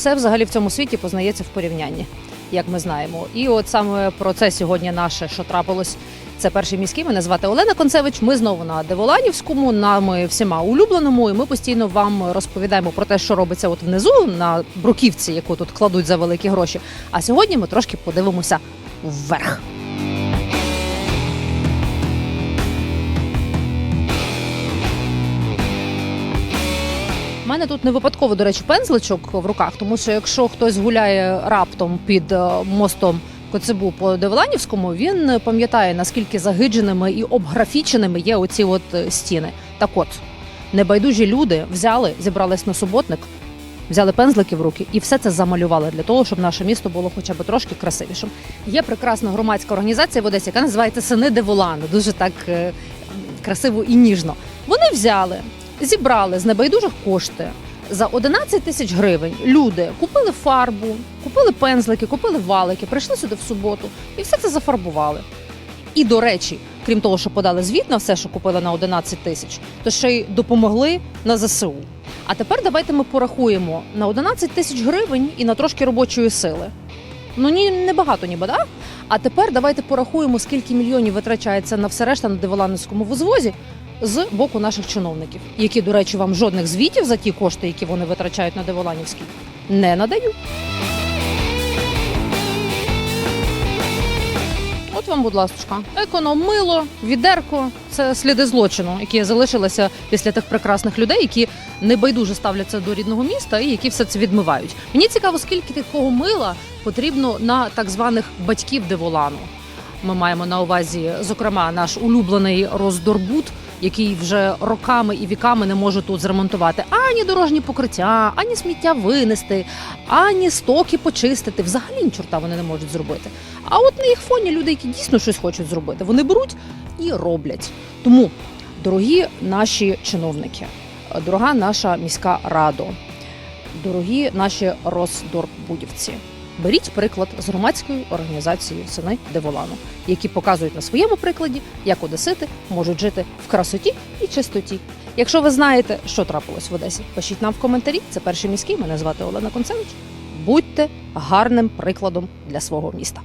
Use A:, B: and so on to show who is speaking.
A: все взагалі в цьому світі познається в порівнянні, як ми знаємо. І от саме про це сьогодні наше, що трапилось. Це перший міський. Мене звати Олена Концевич. Ми знову на Деволанівському, нами всіма улюбленому. І ми постійно вам розповідаємо про те, що робиться от внизу на бруківці, яку тут кладуть за великі гроші. А сьогодні ми трошки подивимося вверх. Мене тут не випадково, до речі, пензличок в руках, тому що якщо хтось гуляє раптом під е, мостом Коцебу по Деволанівському, він пам'ятає, наскільки загидженими і обграфіченими є оці от е, стіни. Так от, небайдужі люди взяли, зібрались на суботник, взяли пензлики в руки і все це замалювали для того, щоб наше місто було хоча б трошки красивішим. Є прекрасна громадська організація в Одесі, яка називається Сини Деволану. Дуже так е, красиво і ніжно. Вони взяли, зібрали з небайдужих кошти. За 11 тисяч гривень люди купили фарбу, купили пензлики, купили валики, прийшли сюди в суботу і все це зафарбували. І до речі, крім того, що подали звіт на все, що купили на 11 тисяч, то ще й допомогли на ЗСУ. А тепер давайте ми порахуємо на 11 тисяч гривень і на трошки робочої сили. Ну ні, небагато ніби, да? А тепер давайте порахуємо, скільки мільйонів витрачається на все решта на Деволанівському возвозі з боку наших чиновників, які, до речі, вам жодних звітів за ті кошти, які вони витрачають на Деволанівський, не надають. От вам, будь ласка, економило, відерко це сліди злочину, які залишилися після тих прекрасних людей, які небайдуже ставляться до рідного міста і які все це відмивають. Мені цікаво, скільки такого мила потрібно на так званих батьків Деволану. Ми маємо на увазі, зокрема, наш улюблений роздорбут, який вже роками і віками не може тут зремонтувати ані дорожні покриття, ані сміття винести, ані стоки почистити. Взагалі ні чорта вони не можуть зробити. А от на їх фоні люди, які дійсно щось хочуть зробити, вони беруть і роблять. Тому, дорогі наші чиновники, дорога наша міська рада, дорогі наші роздорбудівці. Беріть приклад з громадської організації Сини Деволану, які показують на своєму прикладі, як одесити можуть жити в красоті і чистоті. Якщо ви знаєте, що трапилось в Одесі, пишіть нам в коментарі. Це перший міський. Мене звати Олена Концевич. Будьте гарним прикладом для свого міста.